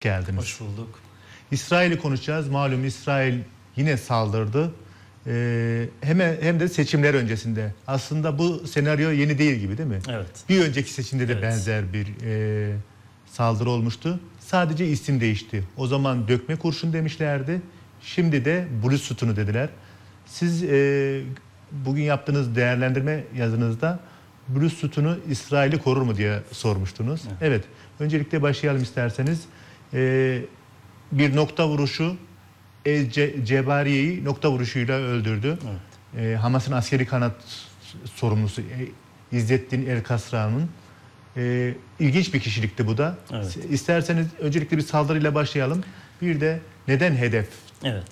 geldiniz. Hoş bulduk. İsrail'i konuşacağız. Malum İsrail yine saldırdı. Ee, hem, hem de seçimler öncesinde. Aslında bu senaryo yeni değil gibi değil mi? Evet. Bir önceki seçimde de Evet. benzer bir e, saldırı olmuştu. Sadece isim değişti. O zaman dökme kurşun demişlerdi. Şimdi de Blue sütunu dediler. Siz e, bugün yaptığınız değerlendirme yazınızda Blue sütunu İsrail'i korur mu diye sormuştunuz. Evet. Öncelikle başlayalım isterseniz. E, bir nokta vuruşu El Ce- Cebariye'yi nokta vuruşuyla öldürdü. Evet. E, Hamas'ın askeri kanat sorumlusu e, İzzettin El Kasra'nın e, ilginç bir kişilikti bu da. Evet. İsterseniz öncelikle bir saldırıyla başlayalım. Bir de neden hedef? Evet.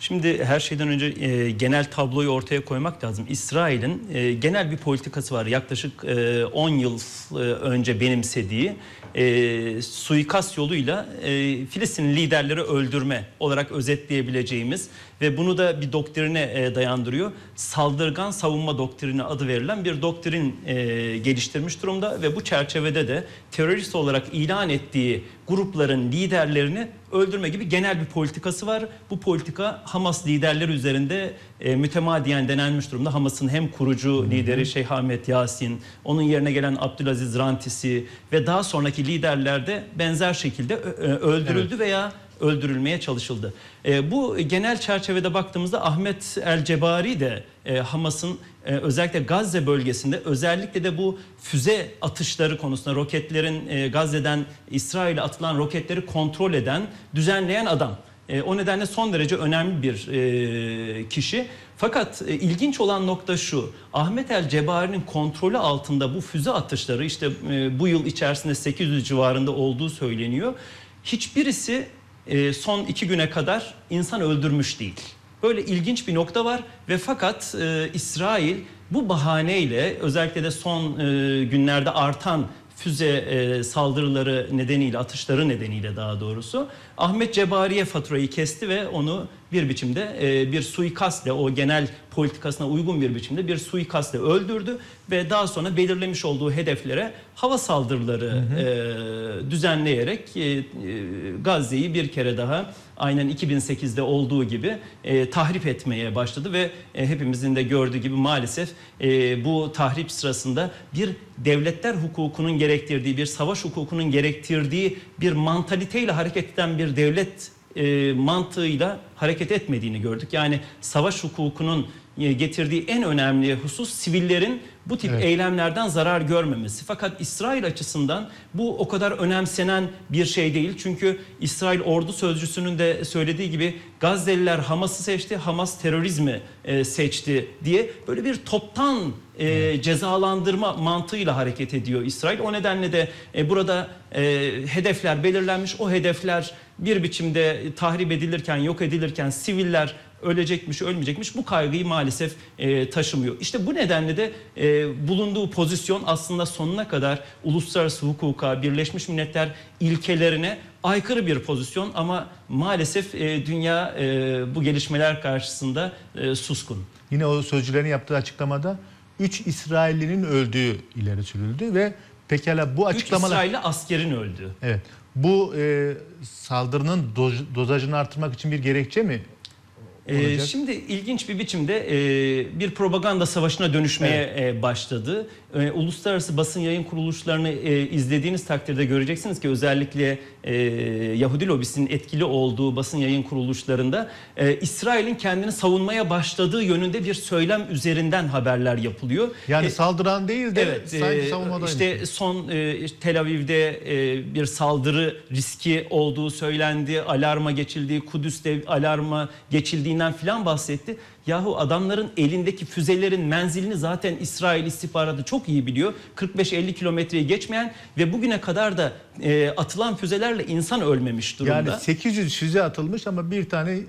Şimdi her şeyden önce e, genel tabloyu ortaya koymak lazım. İsrail'in e, genel bir politikası var. Yaklaşık e, 10 yıl e, önce benimsediği e, suikast yoluyla e, Filistin liderleri öldürme olarak özetleyebileceğimiz ve bunu da bir doktrine e, dayandırıyor. Saldırgan savunma doktrini adı verilen bir doktrin e, geliştirmiş durumda ve bu çerçevede de terörist olarak ilan ettiği grupların liderlerini öldürme gibi genel bir politikası var. Bu politika Hamas liderleri üzerinde e, mütemadiyen denenmiş durumda. Hamas'ın hem kurucu lideri Şeyh Ahmet Yasin, onun yerine gelen Abdülaziz Rantisi ve daha sonraki liderler de benzer şekilde öldürüldü veya öldürülmeye çalışıldı. E, bu genel çerçevede baktığımızda Ahmet El Cebari de e, Hamas'ın e, özellikle Gazze bölgesinde özellikle de bu füze atışları konusunda roketlerin e, Gazze'den İsrail'e atılan roketleri kontrol eden, düzenleyen adam. E, o nedenle son derece önemli bir e, kişi. Fakat e, ilginç olan nokta şu. Ahmet El Cebari'nin kontrolü altında bu füze atışları işte e, bu yıl içerisinde 800 civarında olduğu söyleniyor. Hiçbirisi e, son iki güne kadar insan öldürmüş değil. Böyle ilginç bir nokta var ve fakat e, İsrail bu bahaneyle özellikle de son e, günlerde artan füze e, saldırıları nedeniyle, atışları nedeniyle daha doğrusu Ahmet Cebari'ye faturayı kesti ve onu bir biçimde e, bir suikastle o genel politikasına uygun bir biçimde bir suikastle öldürdü ve daha sonra belirlemiş olduğu hedeflere hava saldırıları e, düzenleyerek e, e, Gazze'yi bir kere daha aynen 2008'de olduğu gibi e, tahrip etmeye başladı ve e, hepimizin de gördüğü gibi maalesef e, bu tahrip sırasında bir devletler hukukunun gerektirdiği, bir savaş hukukunun gerektirdiği bir mantaliteyle hareket eden bir devlet e, mantığıyla hareket etmediğini gördük. Yani savaş hukukunun e, getirdiği en önemli husus sivillerin bu tip Evet. eylemlerden zarar görmemesi. Fakat İsrail açısından bu o kadar önemsenen bir şey değil. Çünkü İsrail ordu sözcüsünün de söylediği gibi Gazze'liler Hamas'ı seçti, Hamas terörizmi e, seçti diye böyle bir toptan e, cezalandırma mantığıyla hareket ediyor İsrail. O nedenle de e, burada e, hedefler belirlenmiş. O hedefler bir biçimde tahrip edilirken, yok edilirken siviller ölecekmiş, ölmeyecekmiş bu kaygıyı maalesef e, taşımıyor. İşte bu nedenle de e, bulunduğu pozisyon aslında sonuna kadar uluslararası hukuka, Birleşmiş Milletler ilkelerine aykırı bir pozisyon ama maalesef e, dünya e, bu gelişmeler karşısında e, suskun. Yine o sözcülerin yaptığı açıklamada 3 İsraillinin öldüğü ileri sürüldü ve pekala bu açıklamalar... İsrailli askerin öldü. Evet. Bu e, saldırının doz- dozajını artırmak için bir gerekçe mi Ee, olacak? şimdi ilginç bir biçimde e, bir propaganda savaşına dönüşmeye e, başladı. E, uluslararası basın yayın kuruluşlarını e, izlediğiniz takdirde göreceksiniz ki özellikle e, Yahudi lobisinin etkili olduğu basın yayın kuruluşlarında e, İsrail'in kendini savunmaya başladığı yönünde bir söylem üzerinden haberler yapılıyor. Yani E, saldırılan değil de Evet, sanki e, savunmadaymış. işte son e, Tel Aviv'de e, bir saldırı riski olduğu söylendi, alarma geçildiği, Kudüs'te alarma geçildiğinden filan bahsetti. Yahu adamların elindeki füzelerin menzilini zaten İsrail istihbaratı çok iyi biliyor. 45-50 kilometreyi geçmeyen ve bugüne kadar da e, atılan füzelerle insan ölmemiş durumda. yani 800 füze atılmış ama bir tane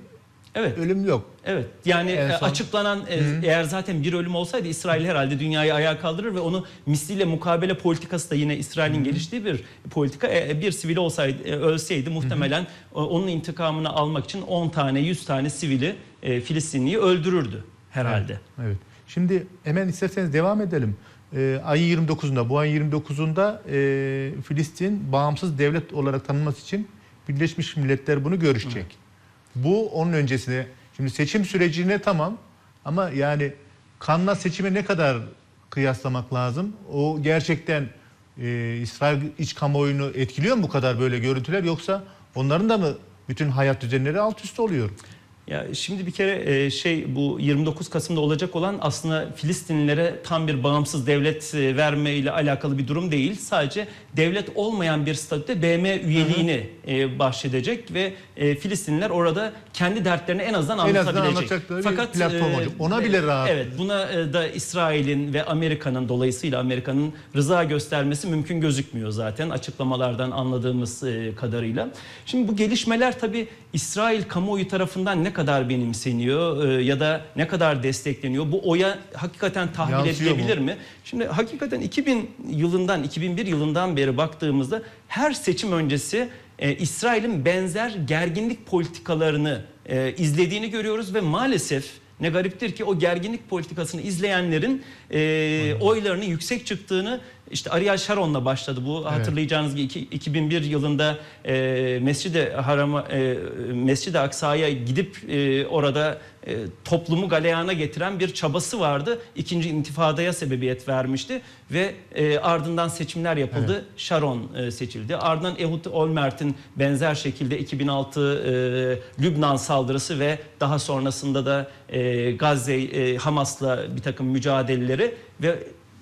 evet. ölüm yok. Evet yani En e, son- açıklanan e, eğer zaten bir ölüm olsaydı İsrail herhalde dünyayı ayağa kaldırır ve onu misliyle mukabele politikası da yine İsrail'in geliştiği bir politika. E, bir sivil olsaydı e, ölseydi muhtemelen e, onun intikamını almak için 10 tane 100 tane sivili e, Filistinliyi öldürürdü herhalde. Evet. Şimdi hemen isterseniz devam edelim. Ee, ayın 29'unda, bu ayın 29'unda e, Filistin bağımsız devlet olarak tanınması için Birleşmiş Milletler bunu görüşecek. Bu onun öncesine şimdi seçim sürecine tamam ama yani kanla seçime ne kadar kıyaslamak lazım? O gerçekten e, İsrail iç kamuoyunu etkiliyor mu bu kadar böyle görüntüler yoksa onların da mı bütün hayat düzenleri alt üst oluyor? Ya şimdi bir kere e, şey bu 29 Kasım'da olacak olan aslında Filistinlilere tam bir bağımsız devlet e, verme ile alakalı bir durum değil. Sadece devlet olmayan bir statüde BM üyeliğini e, bahşedecek ve e, Filistinliler orada kendi dertlerini en azından En azından anlatabilecek. anlatacakları bir platform olacak. Ona bile rahat. Evet buna e, da İsrail'in ve Amerika'nın dolayısıyla Amerika'nın rıza göstermesi mümkün gözükmüyor zaten açıklamalardan anladığımız e, kadarıyla. Şimdi bu gelişmeler tabii İsrail kamuoyu tarafından ne kadar benimseniyor e, ya da ne kadar destekleniyor? Bu oya hakikaten tahvil Yansıyor mu? edilebilir mi? Şimdi hakikaten 2000 yılından 2001 yılından beri baktığımızda her seçim öncesi e, İsrail'in benzer gerginlik politikalarını e, izlediğini görüyoruz ve maalesef ne gariptir ki o gerginlik politikasını izleyenlerin e, oylarının yüksek çıktığını işte Ariel Sharon'la başladı bu hatırlayacağınız gibi iki- 2001 yılında e, Mescid-i Haram'a e, Mescid-i Aksa'ya gidip e, orada e, toplumu galeyana getiren bir çabası vardı. İkinci intifadaya sebebiyet vermişti ve e, ardından seçimler yapıldı. Sharon e, seçildi. Ardından Ehud Olmert'in benzer şekilde 2006 e, Lübnan saldırısı ve daha sonrasında da e, Gazze e, Hamas'la bir takım mücadeleleri ve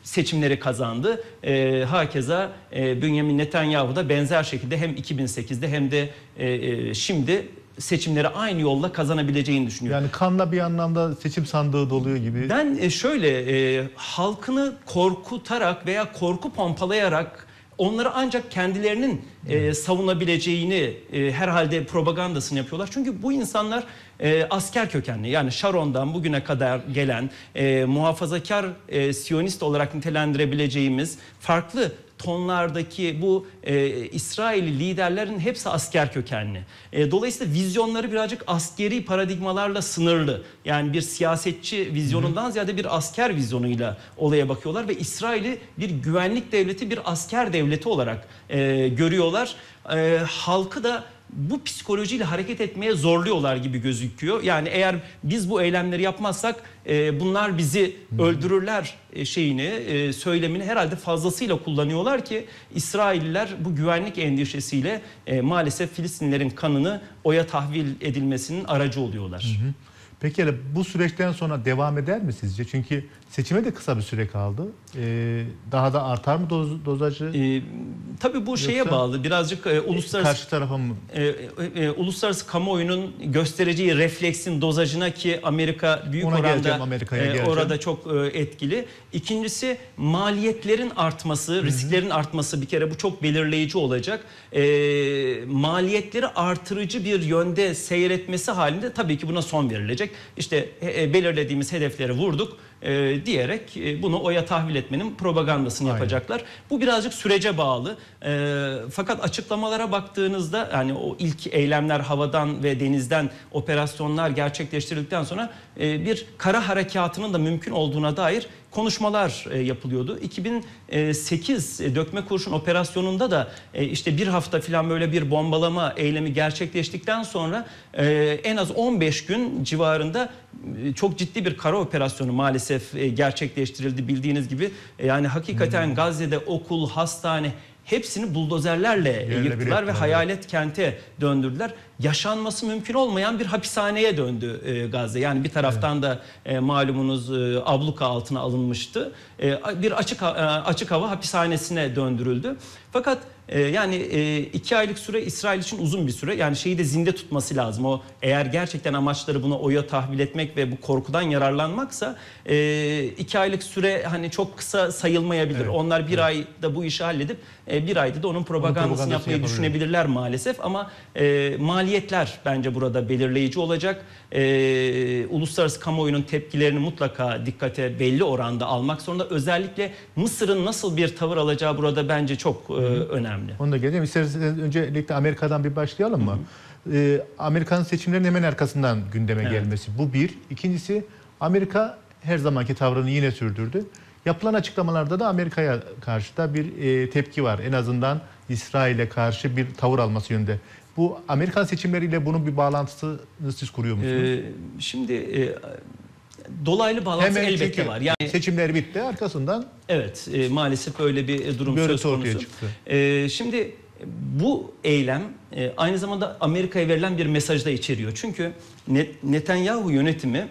seçimleri kazandı. E, hakeza e, Bünyamin Netanyahu da benzer şekilde hem 2008'de hem de e, e, şimdi seçimleri aynı yolla kazanabileceğini düşünüyor. Yani kanla bir anlamda seçim sandığı doluyor gibi. Ben e, şöyle e, halkını korkutarak veya korku pompalayarak onları ancak kendilerinin e, savunabileceğini e, herhalde propagandasını yapıyorlar. Çünkü bu insanlar e, asker kökenli yani Sharon'dan bugüne kadar gelen e, muhafazakar e, Siyonist olarak nitelendirebileceğimiz farklı tonlardaki bu e, İsrailli liderlerin hepsi asker kökenli. E, dolayısıyla vizyonları birazcık askeri paradigmalarla sınırlı. Yani bir siyasetçi vizyonundan ziyade bir asker vizyonuyla olaya bakıyorlar ve İsrail'i bir güvenlik devleti, bir asker devleti olarak e, görüyorlar. E, halkı da bu psikolojiyle hareket etmeye zorluyorlar gibi gözüküyor. Yani eğer biz bu eylemleri yapmazsak e, bunlar bizi öldürürler e, şeyini, e, söylemini herhalde fazlasıyla kullanıyorlar ki İsrailliler bu güvenlik endişesiyle e, maalesef Filistinlerin kanını oya tahvil edilmesinin aracı oluyorlar. Peki hele bu süreçten sonra devam eder mi sizce? Çünkü seçime de kısa bir süre kaldı. Ee, daha da artar mı doz, dozajı? E, tabii bu şeye Yoksa- bağlı. Birazcık e, uluslararası Karşı tarafa mı? e, e, uluslararası kamuoyunun göstereceği refleksin dozajına ki Amerika büyük Ona oranda Amerika'ya e, geleceğim. orada çok e, etkili. İkincisi maliyetlerin artması, risklerin artması bir kere bu çok belirleyici olacak. E, maliyetleri artırıcı bir yönde seyretmesi halinde tabii ki buna son verilecek. İşte e, e, belirlediğimiz hedefleri vurduk e, diyerek e, bunu oya tahvil etmenin propagandasını Aynen. yapacaklar. Bu birazcık sürece bağlı. E, fakat açıklamalara baktığınızda yani o ilk eylemler havadan ve denizden operasyonlar gerçekleştirildikten sonra e, bir kara harekatının da mümkün olduğuna dair konuşmalar e, yapılıyordu. 2008 e, dökme kurşun operasyonunda da e, işte bir hafta falan böyle bir bombalama eylemi gerçekleştikten sonra e, en az 15 gün civarında çok ciddi bir kara operasyonu maalesef e, gerçekleştirildi bildiğiniz gibi. E, Yani hakikaten Gazze'de okul, hastane hepsini buldozerlerle Yerle yıktılar ve hayalet kente döndürdüler. Yaşanması mümkün olmayan bir hapishaneye döndü e, Gazze. Yani bir taraftan da e, malumunuz e, abluka altına alınmıştı. E, bir açık e, açık hava hapishanesine döndürüldü. Fakat e, yani e, iki aylık süre İsrail için uzun bir süre. Yani şeyi de zinde tutması lazım. O eğer gerçekten amaçları buna oya tahvil etmek ve bu korkudan yararlanmaksa e, iki aylık süre hani çok kısa sayılmayabilir. Evet, Onlar bir ayda bu işi halledip e, bir ayda da onun propagandasını propagandasını yapmayı yapabilir. düşünebilirler maalesef ama e, maliyetler bence burada belirleyici olacak. E, uluslararası kamuoyunun tepkilerini mutlaka dikkate belli oranda almak zorunda. Özellikle Mısır'ın nasıl bir tavır alacağı burada bence çok e, önemli. Onu da geleceğim. İsterseniz öncelikle Amerika'dan bir başlayalım mı? Ee, Amerika'nın seçimlerin hemen arkasından gündeme Evet. gelmesi. Bu bir. İkincisi Amerika her zamanki tavrını yine sürdürdü. Yapılan açıklamalarda da Amerika'ya karşı da bir e, tepki var. En azından İsrail'e karşı bir tavır alması yönünde. Bu Amerikan seçimleriyle bunun bir bağlantısını siz kuruyor musunuz? Ee, şimdi e, dolaylı bağlantı elbette çünkü var. Yani seçimler bitti arkasından evet e, maalesef öyle bir e, durum söz konusu. çıktı. Ee, şimdi bu eylem e, aynı zamanda Amerika'ya verilen bir mesaj da içeriyor. Çünkü Net- Netanyahu yönetimi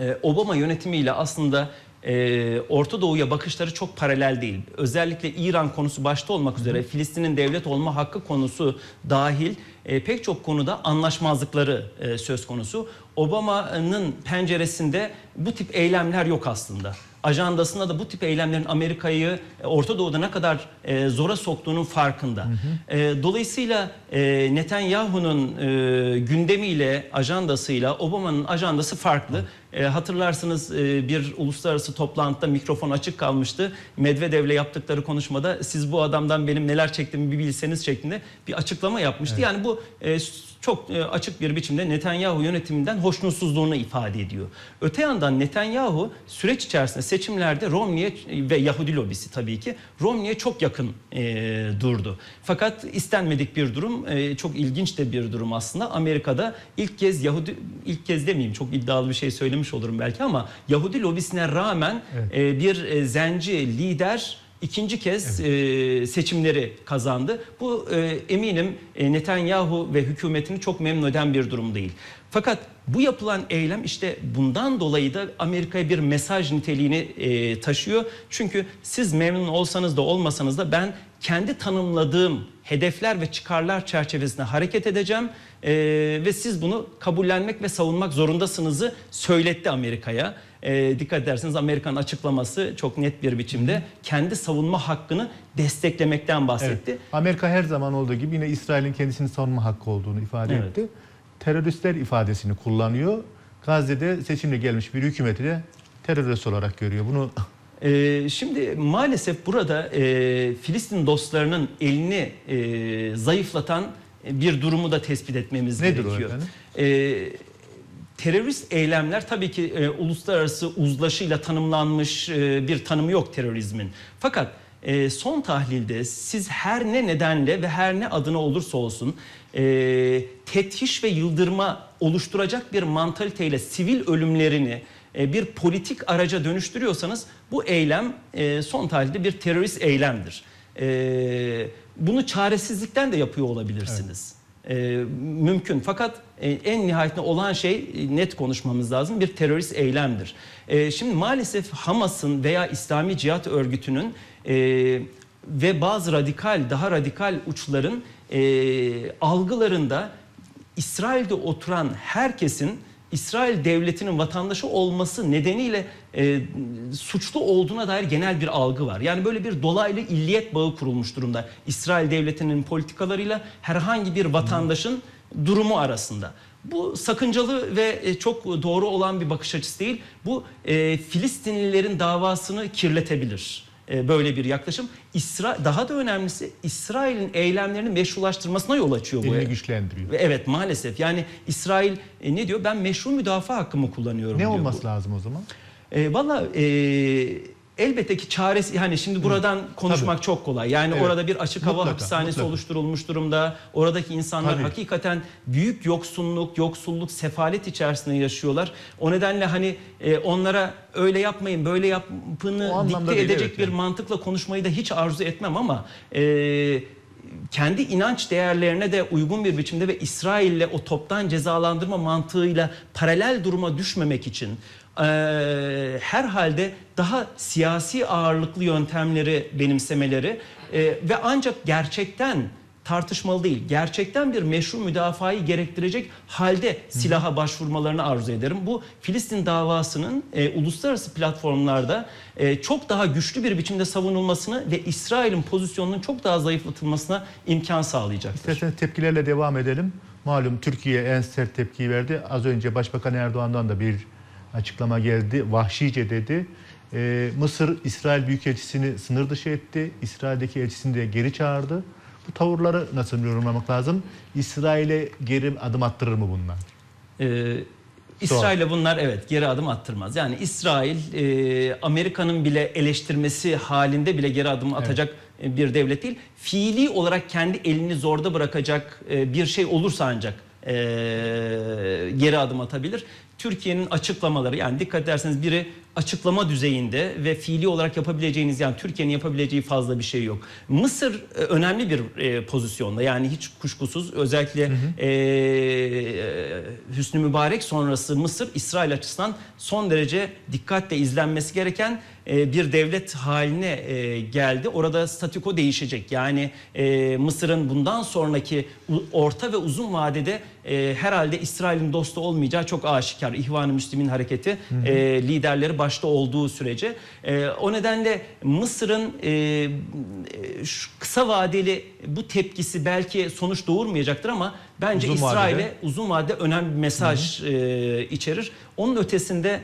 e, Obama yönetimiyle aslında e, Orta Doğu'ya bakışları çok paralel değil. Özellikle İran konusu başta olmak üzere Filistin'in devlet olma hakkı konusu dahil e, pek çok konuda anlaşmazlıkları e, söz konusu. Obama'nın penceresinde bu tip eylemler yok aslında. Ajandasında da bu tip eylemlerin Amerika'yı e, Orta Doğu'da ne kadar e, zora soktuğunun farkında. E, dolayısıyla e, Netanyahu'nun e, gündemiyle, ajandasıyla Obama'nın ajandası farklı. E, hatırlarsınız e, bir uluslararası toplantıda mikrofon açık kalmıştı. Medvedev'le yaptıkları konuşmada siz bu adamdan benim neler çektiğimi bir bilseniz şeklinde bir açıklama yapmıştı. Yani bu e, çok e, açık bir biçimde Netanyahu yönetiminden hoşnutsuzluğunu ifade ediyor. Öte yandan Netanyahu süreç içerisinde seçimlerde Romney'e ve Yahudi lobisi tabii ki Romney'e çok yakın e, durdu. Fakat istenmedik bir durum, e, çok ilginç de bir durum aslında. Amerika'da ilk kez Yahudi, ilk kez demeyeyim çok iddialı bir şey söylemiş olurum belki ama Yahudi lobisine rağmen e, bir e, zenci lider ikinci kez e, seçimleri kazandı. Bu e, eminim e, Netanyahu ve hükümetini çok memnun eden bir durum değil. Fakat bu yapılan eylem işte bundan dolayı da Amerika'ya bir mesaj niteliğini e, taşıyor. Çünkü siz memnun olsanız da olmasanız da ben kendi tanımladığım hedefler ve çıkarlar çerçevesinde hareket edeceğim e, ve siz bunu kabullenmek ve savunmak zorundasınızı söyletti Amerika'ya. E, dikkat ederseniz Amerika'nın açıklaması çok net bir biçimde kendi savunma hakkını desteklemekten bahsetti. Evet. Amerika her zaman olduğu gibi yine İsrail'in kendisini savunma hakkı olduğunu ifade Evet. etti. Teröristler ifadesini kullanıyor. Gazze'de seçimle gelmiş bir hükümeti de terörist olarak görüyor. Bunu Ee, şimdi maalesef burada e, Filistin dostlarının elini e, zayıflatan bir durumu da tespit etmemiz Nedir o gerekiyor. efendim? Ee, terörist eylemler tabii ki e, uluslararası uzlaşıyla tanımlanmış e, bir tanımı yok terörizmin. Fakat e, son tahlilde siz her ne nedenle ve her ne adına olursa olsun e, tethiş ve yıldırma oluşturacak bir mantaliteyle sivil ölümlerini e, bir politik araca dönüştürüyorsanız bu eylem e, son tahlilde bir terörist eylemdir. E, bunu çaresizlikten de yapıyor olabilirsiniz. E, mümkün fakat e, en nihayetinde olan şey e, net konuşmamız lazım bir terörist eylemdir. E, şimdi maalesef Hamas'ın veya İslami Cihat Örgütü'nün e, ve bazı radikal daha radikal uçların e, algılarında İsrail'de oturan herkesin İsrail devletinin vatandaşı olması nedeniyle e, suçlu olduğuna dair genel bir algı var. Yani böyle bir dolaylı illiyet bağı kurulmuş durumda İsrail devletinin politikalarıyla herhangi bir vatandaşın durumu arasında. Bu sakıncalı ve e, çok doğru olan bir bakış açısı değil. Bu e, Filistinlilerin davasını kirletebilir böyle bir yaklaşım. İsra daha da önemlisi İsrail'in eylemlerini meşrulaştırmasına yol açıyor bu. elini güçlendiriyor. Ve Evet maalesef yani İsrail e, ne diyor ben meşru müdafaa hakkımı kullanıyorum Ne diyor. olması lazım o zaman? E, Valla e, elbette ki çaresi hani şimdi buradan konuşmak çok kolay. Yani Evet. orada bir açık hava Mutlaka, hapishanesi mutlaka. oluşturulmuş durumda. Oradaki insanlar Tabii. hakikaten büyük yoksunluk, yoksulluk, sefalet içerisinde yaşıyorlar. O nedenle hani e, onlara öyle yapmayın, böyle yapını dikte değil, edecek evet bir yani. mantıkla konuşmayı da hiç arzu etmem ama e, kendi inanç değerlerine de uygun bir biçimde ve İsrail'le o toptan cezalandırma mantığıyla paralel duruma düşmemek için e, herhalde daha siyasi ağırlıklı yöntemleri benimsemeleri e, ve ancak gerçekten tartışmalı değil. Gerçekten bir meşru müdafayı gerektirecek halde silaha başvurmalarını arzu ederim. Bu Filistin davasının e, uluslararası platformlarda e, çok daha güçlü bir biçimde savunulmasını ve İsrail'in pozisyonunun çok daha zayıflatılmasına imkan sağlayacaktır. İsterseniz tepkilerle devam edelim. Malum Türkiye en sert tepkiyi verdi. Az önce Başbakan Erdoğan'dan da bir açıklama geldi. Vahşice dedi. Ee, Mısır İsrail Büyükelçisini sınır dışı etti. İsrail'deki elçisini de geri çağırdı. Bu tavırları nasıl yorumlamak lazım? İsrail'e geri adım attırır mı bunlar? Ee, İsrail'e bunlar evet geri adım attırmaz. Yani İsrail e, Amerika'nın bile eleştirmesi halinde bile geri adım atacak e, bir devlet değil. Fiili olarak kendi elini zorda bırakacak e, bir şey olursa ancak e, geri adım atabilir. Türkiye'nin açıklamaları yani dikkat ederseniz biri açıklama düzeyinde ve fiili olarak yapabileceğiniz yani Türkiye'nin yapabileceği fazla bir şey yok. Mısır e, önemli bir e, pozisyonda yani hiç kuşkusuz özellikle hı hı. E, Hüsnü Mübarek sonrası Mısır İsrail açısından son derece dikkatle izlenmesi gereken e, bir devlet haline e, geldi. Orada statüko değişecek. Yani e, Mısır'ın bundan sonraki orta ve uzun vadede herhalde İsrail'in dostu olmayacağı çok aşikar. İhvan-ı Müslim'in hareketi hı hı. liderleri başta olduğu sürece. O nedenle Mısır'ın kısa vadeli bu tepkisi belki sonuç doğurmayacaktır ama bence İsrail'e uzun vadede önemli bir mesaj hı hı. içerir. Onun ötesinde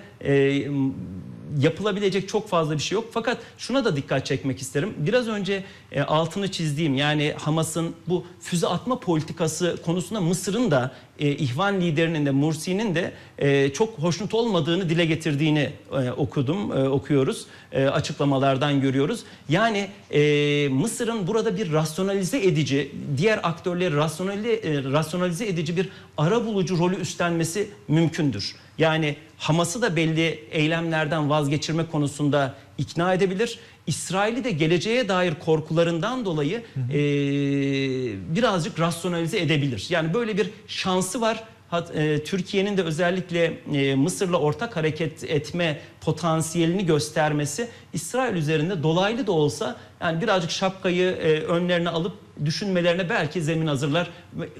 yapılabilecek çok fazla bir şey yok. Fakat şuna da dikkat çekmek isterim. Biraz önce e, altını çizdiğim yani Hamas'ın bu füze atma politikası konusunda Mısır'ın da e, İhvan liderinin de Mursi'nin de e, çok hoşnut olmadığını dile getirdiğini e, okudum, e, okuyoruz. E, açıklamalardan görüyoruz. Yani e, Mısır'ın burada bir rasyonalize edici, diğer aktörleri rasyonalize, e, rasyonalize edici bir ara bulucu rolü üstlenmesi mümkündür. Yani Hamas'ı da belli eylemlerden vazgeçirme konusunda ikna edebilir. İsrail'i de geleceğe dair korkularından dolayı hı hı. E, birazcık rasyonalize edebilir. Yani böyle bir şansı var. E, Türkiye'nin de özellikle e, Mısır'la ortak hareket etme potansiyelini göstermesi İsrail üzerinde dolaylı da olsa yani birazcık şapkayı e, önlerine alıp düşünmelerine belki zemin hazırlar.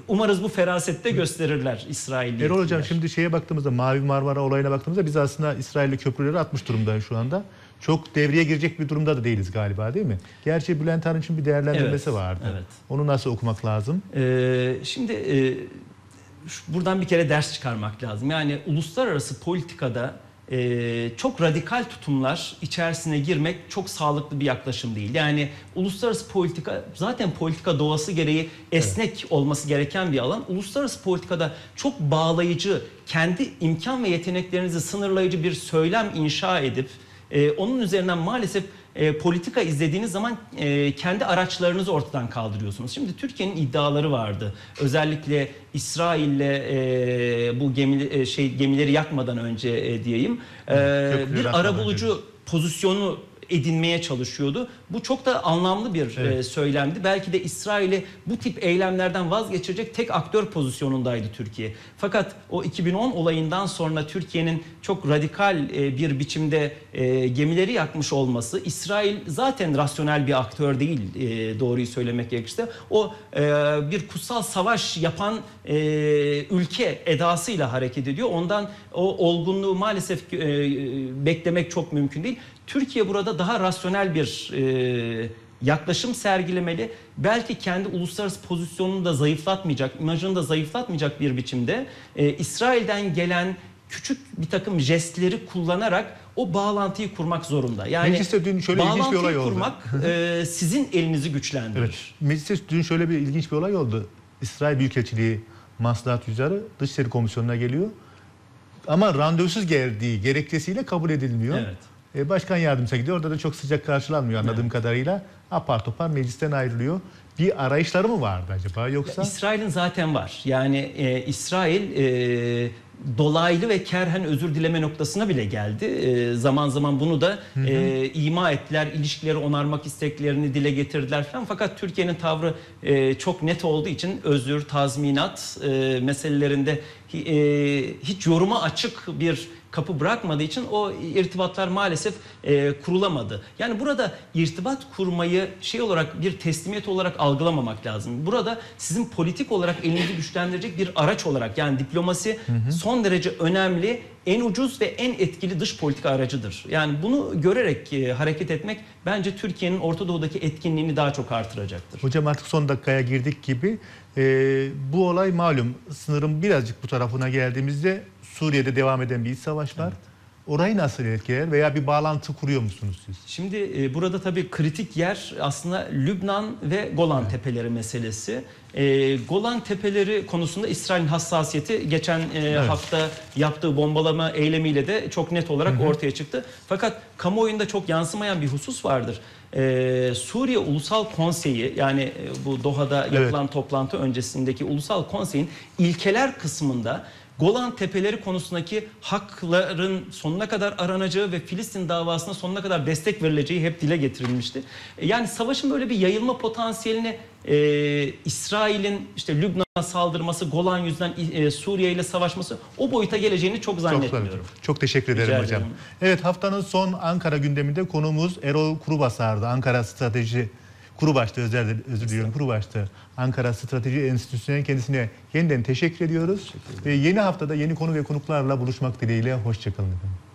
Umarız bu ferasette gösterirler İsrail'i. Erol Hocam şimdi şeye baktığımızda Mavi Marmara olayına baktığımızda biz aslında İsrail'li köprüleri atmış durumda şu anda. Çok devreye girecek bir durumda da değiliz galiba değil mi? Gerçi Bülent Arınç'ın bir değerlendirmesi evet, vardı. Evet. Onu nasıl okumak lazım? Ee, şimdi e, buradan bir kere ders çıkarmak lazım. Yani uluslararası politikada e, çok radikal tutumlar içerisine girmek çok sağlıklı bir yaklaşım değil. Yani uluslararası politika zaten politika doğası gereği esnek evet. olması gereken bir alan. Uluslararası politikada çok bağlayıcı, kendi imkan ve yeteneklerinizi sınırlayıcı bir söylem inşa edip e, onun üzerinden maalesef e, politika izlediğiniz zaman e, kendi araçlarınızı ortadan kaldırıyorsunuz. Şimdi Türkiye'nin iddiaları vardı. Özellikle İsrail'le e, bu gemi, e, şey gemileri yakmadan önce e, diyeyim e, bir arabulucu pozisyonu edinmeye çalışıyordu. Bu çok da anlamlı bir evet. e, söylemdi. Belki de İsrail'i bu tip eylemlerden vazgeçirecek tek aktör pozisyonundaydı Türkiye. Fakat o 2010 olayından sonra Türkiye'nin çok radikal e, bir biçimde e, gemileri yakmış olması, İsrail zaten rasyonel bir aktör değil e, doğruyu söylemek gerekirse. O e, bir kutsal savaş yapan e, ülke edasıyla hareket ediyor. Ondan o olgunluğu maalesef e, beklemek çok mümkün değil. Türkiye burada daha rasyonel bir e, yaklaşım sergilemeli. Belki kendi uluslararası pozisyonunu da zayıflatmayacak, imajını da zayıflatmayacak bir biçimde e, İsrail'den gelen küçük bir takım jestleri kullanarak o bağlantıyı kurmak zorunda. Yani Mecliste dün şöyle ilginç bir olay oldu. kurmak e, sizin elinizi güçlendirir. Evet. Mecliste dün şöyle bir ilginç bir olay oldu. İsrail Büyükelçiliği Maslahat Tüccarı Dışişleri Komisyonu'na geliyor. Ama randevusuz geldiği gerekçesiyle kabul edilmiyor. Evet. E, başkan yardımcısı gidiyor. Orada da çok sıcak karşılanmıyor anladığım evet. kadarıyla. Apar topar meclisten ayrılıyor. Bir arayışları mı vardı acaba yoksa? İsrail'in zaten var. Yani e, İsrail e, dolaylı ve kerhen özür dileme noktasına bile geldi. E, zaman zaman bunu da hı hı. E, ima ettiler, ilişkileri onarmak isteklerini dile getirdiler falan. Fakat Türkiye'nin tavrı e, çok net olduğu için özür, tazminat e, meselelerinde e, hiç yoruma açık bir kapı bırakmadığı için o irtibatlar maalesef e, kurulamadı. Yani burada irtibat kurmayı şey olarak bir teslimiyet olarak algılamamak lazım. Burada sizin politik olarak elinizi güçlendirecek bir araç olarak yani diplomasi hı hı. son derece önemli en ucuz ve en etkili dış politika aracıdır. Yani bunu görerek e, hareket etmek bence Türkiye'nin Orta Doğu'daki etkinliğini daha çok artıracaktır. Hocam artık son dakikaya girdik gibi. E, bu olay malum sınırın birazcık bu tarafına geldiğimizde Suriye'de devam eden bir iç savaş var. Evet. Orayı nasıl etkiler veya bir bağlantı kuruyor musunuz siz? Şimdi e, burada tabii kritik yer aslında Lübnan ve Golan evet. Tepeleri meselesi. E, Golan Tepeleri konusunda İsrail'in hassasiyeti geçen e, evet. hafta yaptığı bombalama eylemiyle de çok net olarak hı hı. ortaya çıktı. Fakat kamuoyunda çok yansımayan bir husus vardır. e, Suriye Ulusal Konseyi yani e, bu Doha'da yapılan toplantı öncesindeki Ulusal Konsey'in ilkeler kısmında Golan Tepeleri konusundaki hakların sonuna kadar aranacağı ve Filistin davasına sonuna kadar destek verileceği hep dile getirilmişti. Yani savaşın böyle bir yayılma potansiyelini e, İsrail'in işte Lübnan'a saldırması, Golan yüzünden e, Suriye ile savaşması o boyuta geleceğini çok Çok, zannetmiyorum. çok teşekkür ederim Rica hocam. ederim. Evet haftanın son Ankara gündeminde konuğumuz Erol Kurubasar'dı. Ankara Strateji Kurubaş'ta özür, özür diliyorum Kurubaş'ta. Ankara Strateji Enstitüsü'ne kendisine yeniden teşekkür ediyoruz. Ve yeni haftada yeni konu ve konuklarla buluşmak dileğiyle. Hoşçakalın efendim.